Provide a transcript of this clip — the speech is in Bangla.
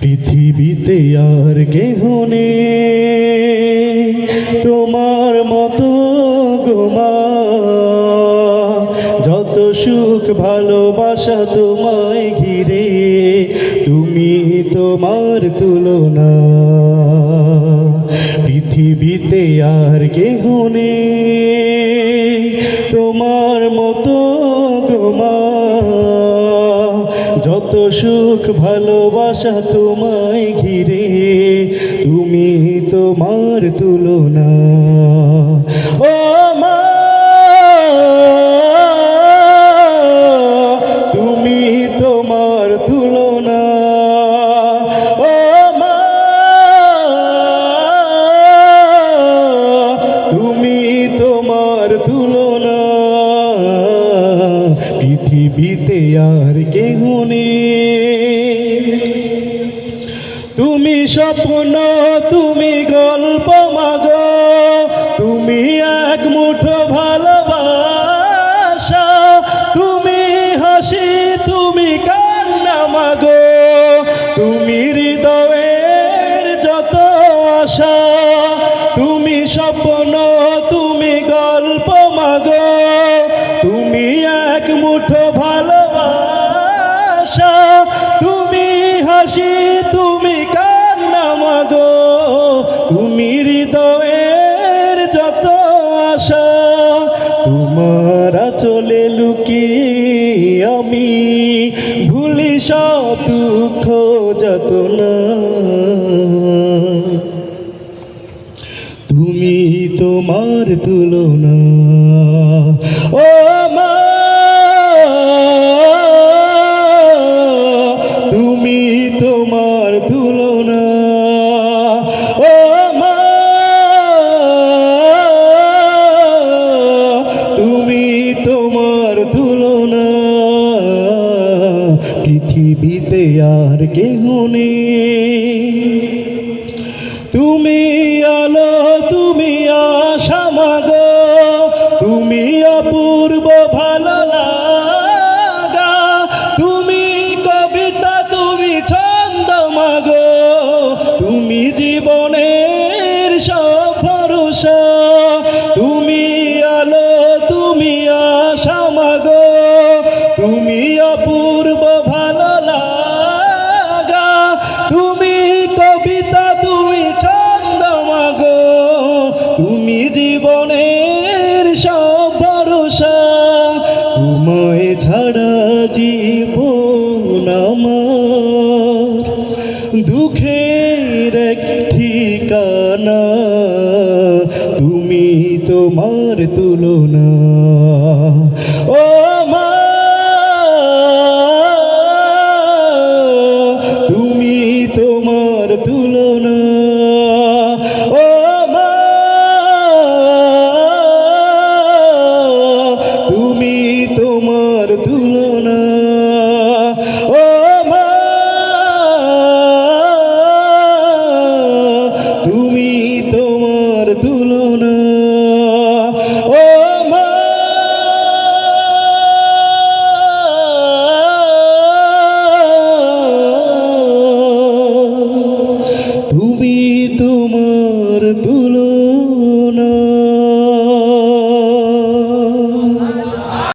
পৃথিবীতে আর কেহ তোমার মতো গোমা যত সুখ ভালোবাসা তোমায় ঘিরে, তুমি তোমার তুলনা। পৃথিবীতে আর কেহ তোমার মতো গোমা যত সুখ ভালোবাসা তোমায় ঘিরে তুমি তোমার তুলনা। ও স্বপ্ন তুমি গল্প মাগো, তুমি এক মুঠো ভালোবাসা, তুমি হাসি, তুমি কান্না মাগো, তুমি হৃদয়ের যত আশা, তুমি স্বপ্ন, তুমি গল্প মাগো, তুমি এক মুঠো ভালোবাসা, তুমি হাসি হৃদয়ের যত আশা, তোমার চলে লুকিয়ে আমি ভুলি সব দুঃখ যত না তুমি তোমার তুলনা, ও মা পৃথিবীতে আর কেহ নেই। তুমি ছাড়া জীবন আমার। দুঃখের এক ঠিকানা তুমি তোমার তুলনা তোমার তুলনা। ও মা তুমি তোমার তুলনা। ও মা তুমি তোমার